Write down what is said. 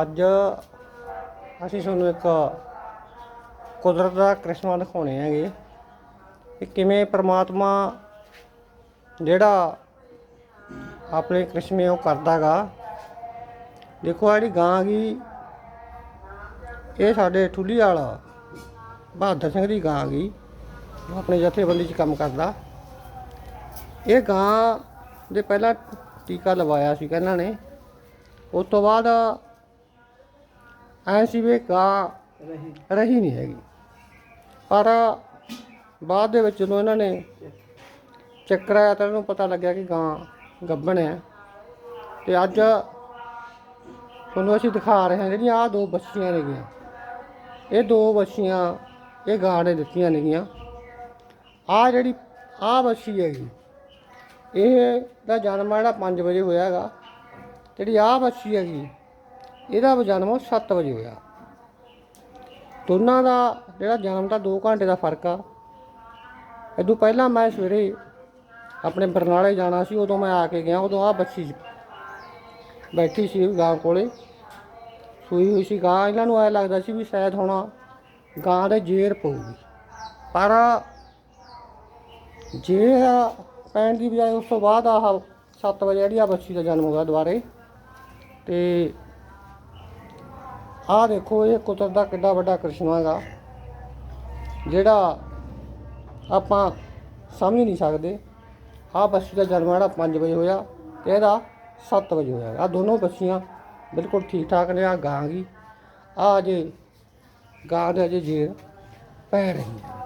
ਅੱਜ ਅਸੀਂ ਤੁਹਾਨੂੰ ਇੱਕ ਕੁਦਰਤ ਦਾ ਕ੍ਰਿਸ਼ਮਾ ਦਿਖਾਉਣੇ ਹੈਗੇ। ਕਿ ਕਿਵੇਂ ਪ੍ਰਮਾਤਮਾ ਜਿਹੜਾ ਆਪਣੇ ਕ੍ਰਿਸ਼ਮੇ ਉਹ ਕਰਦਾਗਾ। ਦੇਖੋ ਜਿਹੜੀ ਗਾਂ ਗਈ ਇਹ ਸਾਡੇ ਠੁੱਲੀ ਵਾਲਾ ਬਹਾਦਰ ਸਿੰਘ ਦੀ ਗਾਂ ਗਈ ਉਹ ਆਪਣੇ ਜਥੇਬੰਦੀ 'ਚ ਕੰਮ ਕਰਦਾ। ਇਹ ਗਾਂ ਦੇ ਪਹਿਲਾਂ ਟੀਕਾ ਲਵਾਇਆ ਸੀ ਇਹਨਾਂ ਨੇ। ਉਸ ਤੋਂ ਬਾਅਦ ਐਂ ਸੀ ਵੀ ਗਾਂ ਰਹੀ ਨਹੀਂ ਹੈਗੀ। ਪਰ ਬਾਅਦ ਦੇ ਵਿੱਚ ਜਦੋਂ ਇਹਨਾਂ ਨੇ ਚੱਕਰ ਕਰਾਇਆ ਤਾਂ ਇਹਨੂੰ ਪਤਾ ਲੱਗਿਆ ਕਿ ਗਾਂ ਗੱਬਣ ਹੈ। ਤੇ ਅੱਜ ਤੁਹਾਨੂੰ ਅਸੀਂ ਦਿਖਾ ਰਹੇ ਹਾਂ ਜਿਹੜੀਆਂ ਆਹ ਦੋ ਬੱਚੀਆਂ ਨੇਗੀਆਂ। ਇਹ ਦੋ ਬੱਚੀਆਂ ਇਹ ਗਾਂ ਨੇ ਦਿੱਤੀਆਂ ਨੇਗੀਆਂ। ਆਹ ਜਿਹੜੀ ਆਹ ਬੱਚੀ ਹੈਗੀ, ਇਹ ਦਾ ਜਨਮ ਜਿਹੜਾ 5 ਵਜੇ ਹੋਇਆ ਹੈਗਾ। ਜਿਹੜੀ ਆਹ ਬੱਚੀ ਹੈਗੀ, ਇਹਦਾ ਜਨਮ 7 ਵਜੇ ਹੋਇਆ। ਦੋਨਾਂ ਦਾ ਜਿਹੜਾ ਜਨਮ ਦਾ 2 ਘੰਟੇ ਦਾ ਫ਼ਰਕ ਆ। ਇਦੋਂ ਪਹਿਲਾਂ ਮੈਂ ਸਵੇਰੇ ਆਪਣੇ ਬਰਨਾਲੇ ਜਾਣਾ ਸੀ, ਉਦੋਂ ਮੈਂ ਆ ਕੇ ਗਿਆ, ਉਦੋਂ ਆਹ ਬੱਚੀ ਸੀ। ਬੈਠੀ ਸੀ ਗਾਂ ਕੋਲੇ। ਸੂਈ ਹੋਈ ਸੀ ਗਾਂ, ਇਹਨਾਂ ਨੂੰ ਐ ਲੱਗਦਾ ਸੀ ਵੀ ਸ਼ਾਇਦ ਹੁਣ ਗਾਂ ਦੇ ਜੇਰ ਪਊਗੀ। ਪਰ ਜੇ ਪੈਣ ਦੀ ਬਜਾਏ ਉਸ ਤੋਂ ਬਾਅਦ ਆਹ 7 ਵਜੇ ਜਿਹੜੀ ਆ ਬੱਚੀ ਦਾ ਜਨਮ ਹੋਇਆ ਦੁਬਾਰੇ ਤੇ ਆਹ ਦੇਖੋ, ਇਹ ਕੁਦਰਤ ਦਾ ਕਿੱਡਾ ਵੱਡਾ ਕ੍ਰਿਸ਼ਮਾ ਹੈਗਾ, ਜਿਹੜਾ ਆਪਾਂ ਸਮਝ ਨਹੀਂ ਸਕਦੇ। ਆਹ ਬੱਚੀ ਦਾ ਜਨਮ ਜਿਹੜਾ 5 ਵਜੇ ਹੋਇਆ ਤੇ ਇਹਦਾ 7 ਵਜੇ ਹੋਇਆ ਆ ਦੋਨੋਂ ਬੱਚੀਆਂ ਬਿਲਕੁਲ ਠੀਕ ਠਾਕ ਨੇ ਆ ਗਾਂ ਗਈ ਆ ਅਜੇ ਗਾਂ ਦੇ ਅਜੇ ਜੇਰ ਪੈ ਰਹੀ ਹੈ